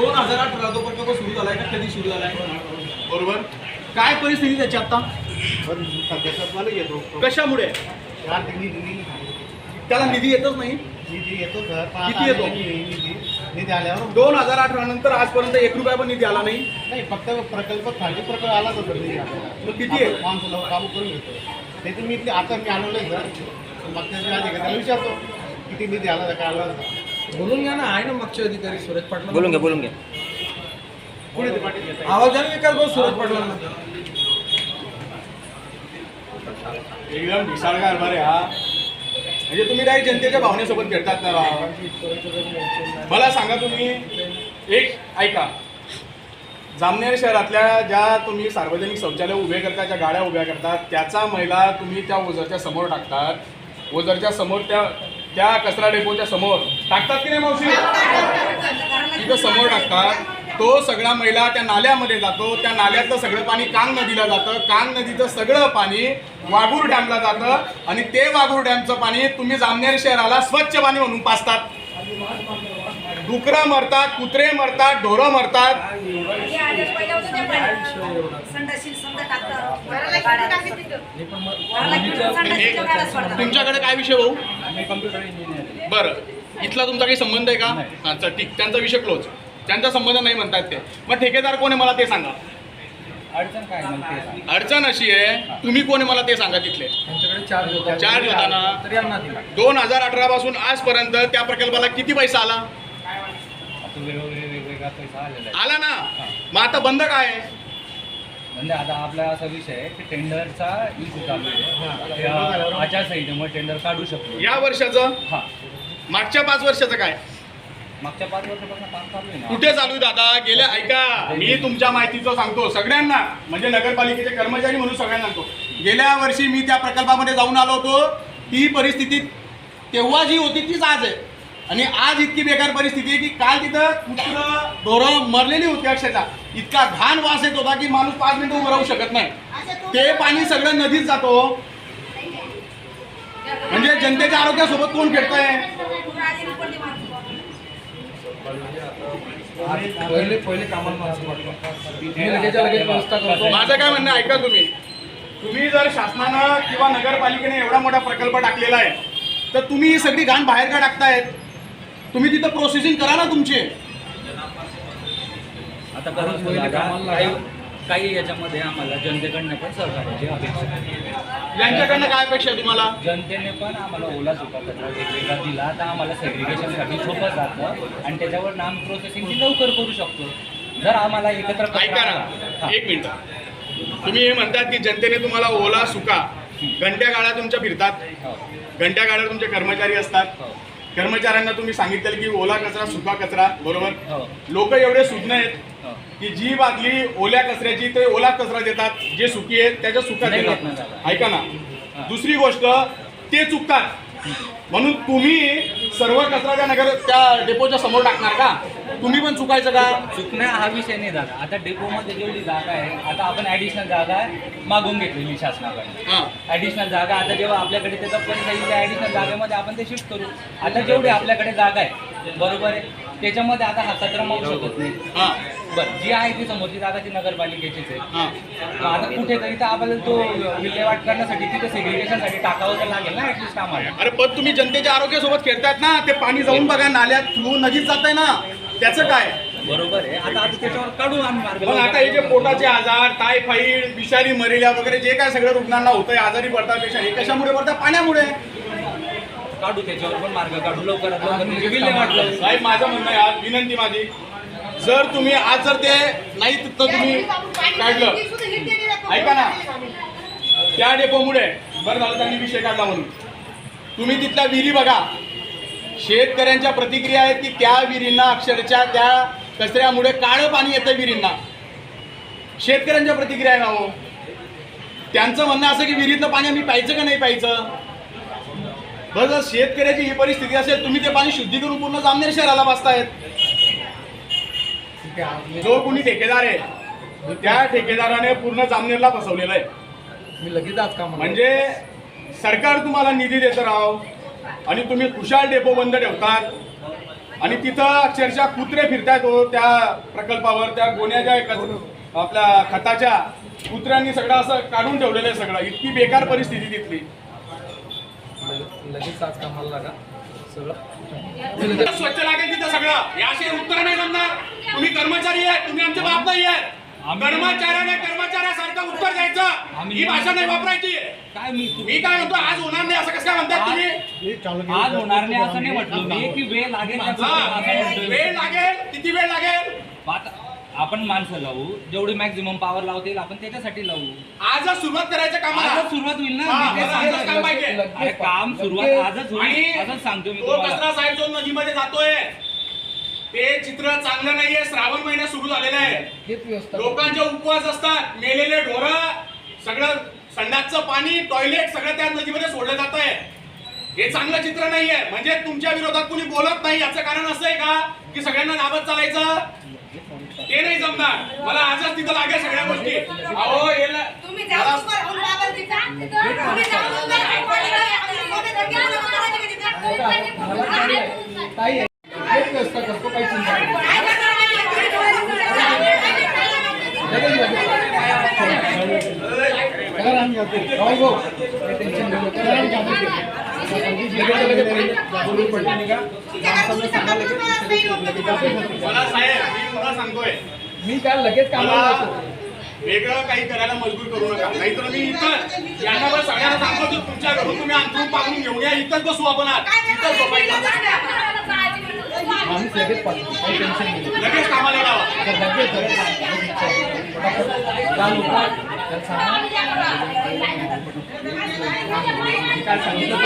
दोन हजार अठरा तो प्रकल्प सुरू झालाय का? कधी सुरू झालाय? बरोबर. काय परिस्थिती त्याची आता? कशामुळे? त्याला निधी येतच नाही? निधी येतो किती येतो? निधी आल्यावर दोन हजार अठरा नंतर आजपर्यंत एक रुपया पण निधी आला नाही? नाही फक्त प्रकल्प खाली प्रकल्प आला होता निधी. मग किती आहे? माणसं काबू करून घेतो. त्याचे मी आता मी आणवलंय सर मागच्या का त्याला विचारतो किती निधी आला काय आला. बोलून घ्या ना आहे ना मागचे अधिकारी सुरज पाटील बोलून घ्या बोलून घ्या? आवाज विकास भाऊ सुरज पाटील एकदम विशाळ कारभार आहे हा. म्हणजे तुम्ही डायरेक्ट जनतेच्या भावनेसोबत खेळतात ना राव. मला सांगा तुम्ही एक ऐका. जामनेर शहरातल्या ज्या तुम्ही सार्वजनिक शौचालय उभे करता ज्या गाड्या उभ्या करतात त्याचा मैला तुम्ही त्या ओझरच्या समोर टाकतात. ओझरच्या समोर त्या त्या कचरा डेपोच्या समोर. टाकतात की नाही मावशी? तिथं समोर टाकतात. तो सगळा मैला त्या नाल्यामध्ये जातो. त्या नाल्यातलं सगळं पाणी कांग नदीला जातं. कांग नदीचं सगळं पाणी वाघूर डॅमला जातं. आणि ते वाघूर डॅमचं पाणी तुम्ही जामनेर शहराला स्वच्छ पाणी म्हणून पाचतात डुकरं मरतात कुत्रे मरतात ढोरं मरतात. तुमच्याकडे काय विषय भाऊ? बरं. इथला तुमचा काही संबंध आहे का? अच्छा ठीक. त्यांचा विषय क्लोज त्यांचा संबंध नाही म्हणतात ते. मग ठेकेदार कोण आहे मला ते सांगा. अडचण काय मग ते सांग. अडचण अशी आहे तुम्ही कोण आहे मला ते सांगा तिथले. त्यांच्याकडे चार्ज होता चार्ज होता ना? तर यांना दिला दोन हजार अठरा पासून आजपर्यंत त्या प्रकल्पाला किती पैसा आला? आता वेगवेगळे वेगवेगळा पैसा आलेला आहे. आला ना? मग आता बंद काय आहे? म्हणजे आता आपला असा विषय आहे की टेंडरचा इशू चालू आहे. त्या आचारसंहितेमुळे टेंडर काढू शकतो. या वर्षाचं? हा. मागच्या पाच वर्षाचं काय? मागच्या पाच वर्षापासून काम चालू आहे ना. कुठे चालू आहे दादा? गेल्या ऐका. मी तुमच्या माहितीचं सांगतो. सगळ्यांना म्हणजे नगरपालिकेचे कर्मचारी म्हणून सगळ्यांना सांगतो. गेल्या वर्षी मी त्या प्रकल्पामध्ये जाऊन आलो होतो. ती परिस्थिती तेव्हा जी होती तीच आज आहे. आणि आज इतकी बेकार परिस्थिती आहे की काल तिथं कुत्रं ढोरं मरलेली होती अक्षरशः. इतका घाण वास येत होता की माणूस पाच मिनिटं उभं राहू शकत नाही. ते पाणी सगळं नदीत जातो. म्हणजे जनतेच्या आरोग्यासोबत कोण खेळतंय. पहिले पहिले कामाला माझं काय म्हणणं ऐका तुम्ही. तुम्ही जर शासनानं किंवा नगरपालिकेने एवढा मोठा प्रकल्प टाकलेला आहे तर तुम्ही ही सगळी घाण बाहेर का टाकतायत? तुम्ही तिथं प्रोसेसिंग करा ना तुमची. आता कामाला काही काही याच्यामध्ये आम्हाला जनतेकडनं पण सहकार्याची अपेक्षा आहे. यांच्याकडनं काय अपेक्षा आहे तुम्हाला? जनतेने पण आम्हाला ओला सुका कचरा वेगवेगळा दिला. तर आम्हाला सेग्रिगेशनसाठी सोपं जातं आणि त्याच्यावर नाम प्रोसेसिंग लवकर करू शकतो. जर आम्हाला एकत्र ऐका ना. हा. एक मिनिट. तुम्ही हे म्हणतात की जनतेने तुम्हाला ओला सुका. घंट्या गाड्या तुमच्या फिरतात. हो, घंट्या गाड्या तुमचे कर्मचारी असतात. हो, कर्मचाऱ्यांना तुम्ही सांगितलं की ओला कचरा सुका कचरा बरोबर? हो, लोक एवढे सुज्ञ आहेत हो. की जी बादली ओल्या कचऱ्याची ते ओला कचरा देतात. जे सुकी आहे त्याच्या सुका नाही देतात. ऐका ना. दुसरी गोष्ट ते चुकतात. म्हणून तुम्ही सर्व कचरा त्या नगर त्या डेपोच्या समोर टाकणार का? तुम्ही पण चुकायचं का? चुकण्या हा विषय नाही झाला आता डेपोमध्ये जेवढी जागा आहे आता आपण ॲडिशनल जागा मागून घेतलेली शासनाकडे हा. ॲडिशनल जागा आता जेव्हा आपल्याकडे त्याचा पैसा येईल त्या ॲडिशनल जागेमध्ये आपण ते शिफ्ट करू. आता जेवढी आपल्याकडे जागा आहे बरोबर आहे? त्याच्यामध्ये आता हा कचरा मागू शकत नाही. हा. बरं जी आहे ती समोरची जागा ती नगरपालिकेचीच आहे. हा. मग आता कुठेतरी तर आपल्याला तो विल्हेवाट करण्यासाठी तिथे सेग्रिगेशनसाठी टाकावं तर लागेल ना ॲटलिस्ट आम्हाला. अरे पण तुम्ही जनतेच्या आरोग्यासोबत खेळतायत ना ते पाणी जाऊन बघा नाल्यात नदीत जात आहे ना. त्याचं काय? बरोबर आहे. आता आता त्याच्यावर काढू आम्ही मार्ग पण आता हे जे पोटाचे आजार टायफॉईड विषारी मलेरिया वगैरे जे काय सगळं रुग्णांना होतंय आजारी पडतात पेशंट हे कशामुळे पडतात? पाण्यामुळे. काढू त्याच्यावर पण मार्ग काढू लवकरात लवकर म्हणजे विल्हेवाट लावू. साहेब माझं म्हणणं आहे आज विनंती माझी जर तुम्ही आज जर ते नाही तर तुम्ही काढलं. ऐका ना. त्या डेपोमुळे बरं झालं त्यांनी विषय काढला म्हणून. तुम्ही तिथल्या विहिरी बघा. शेतकऱ्यांच्या प्रतिक्रिया आहेत की त्या विहिरींना अक्षरशः त्या कचऱ्यामुळे काळं पाणी येतं विहिरींना. शेतकऱ्यांच्या प्रतिक्रिया आहे ना हो. त्यांचं म्हणणं असं की विहिरीतलं पाणी आम्ही प्यायचं का नाही प्यायचं? बरं जर शेतकऱ्याची ही परिस्थिती असेल तुम्ही ते पाणी शुद्धी करून पूर्ण जामनेर शहराला वाचतायत जो कोणी ठेकेदार आहे त्या ठेकेदाराने पूर्ण जामनेरला फसवलेलं आहे. मी लगेच आज काम म्हणजे सरकार तुम्हाला निधी देतं राव. आणि तुम्ही खुशाल डेपो बंद ठेवतात. आणि तिथं अक्षरशः कुत्रे फिरतायत हो त्या प्रकल्पावर त्या गोण्याच्या कच- आपल्या खताच्या. कुत्र्यांनी सगळं असं काढून ठेवलेलं आहे सगळं. इतकी बेकार परिस्थिती तिथली. लगेच आज कामाला लागा. सगळं. स्वच्छ लागेल तिथं सगळं. असे उत्तर नाही जमणार. तुम्ही कर्मचारी आहे तुम्ही आमचे बाप नाही आहे कर्मचाऱ्याने कर्मचाऱ्यासारखं उत्तर द्यायचं. ही भाषा नाही वापरायची. काय मी काय म्हणतो आज होणार नाही असं कसं काय म्हणतात? आज होणार नाही असं नाही म्हटलं. मी की वेळ लागेल. वेळ लागेल. किती वेळ लागेल? आता आपण माणसं लावू. जेवढी मॅक्झिमम पॉवर लावता येईल आपण त्याच्यासाठी लावू. आजच सुरुवात करायचं कामाला. आजच सुरुवात होईल ना हा, मी तेच मला आजच सांगतोय. काम पाहिजे. अरे काम सुरुवात आजच होईल. सांगतो मी तो तुम्हाला. कचरा साहेब जो नदीमध्ये जातोय ते चित्र चांगलं नाहीये. श्रावण महिना सुरू झालेला आहे. हेच व्यवस्था. लोकांचे उपवास असतात. मेलेले ढोर सगळं संडासचं पाणी टॉयलेट सगळं त्या नदीमध्ये सोडलं जात आहे हे चांगलं चित्र नाहीये म्हणजे तुमच्या विरोधात कुणी बोलत नाही याचं कारण असं आहे का की सगळ्यांना नाबत चालायचं ते नाही जमणार मला आजच तिथं लागेल सगळ्या गोष्टी अहो हे ल- तुम्ही जाऊन उभं राहून बाबा तिथं. तुम्ही जाऊन उभं राहून कोणी नाही, आम्ही कोणी नाही, गेलो तर करायचं का तिथं? ताई हेच व्यवस्था करतो काही चिंता नाही काय करणार लगेच लगेच करा राम जाते राहुल भाऊ काही टेन्शन मी काल लगेच कामाला वेगळं काही करायला मजबूर करू नका. नाहीतर मी इथं यांना पण सगळ्यांना सांगतो की तुमच्या घरून तुम्ही अंतरून पाकडून घेऊन या इथंच बसू आपण टेन्शन नाही. लगेच कामाला लावा काय सांगितलं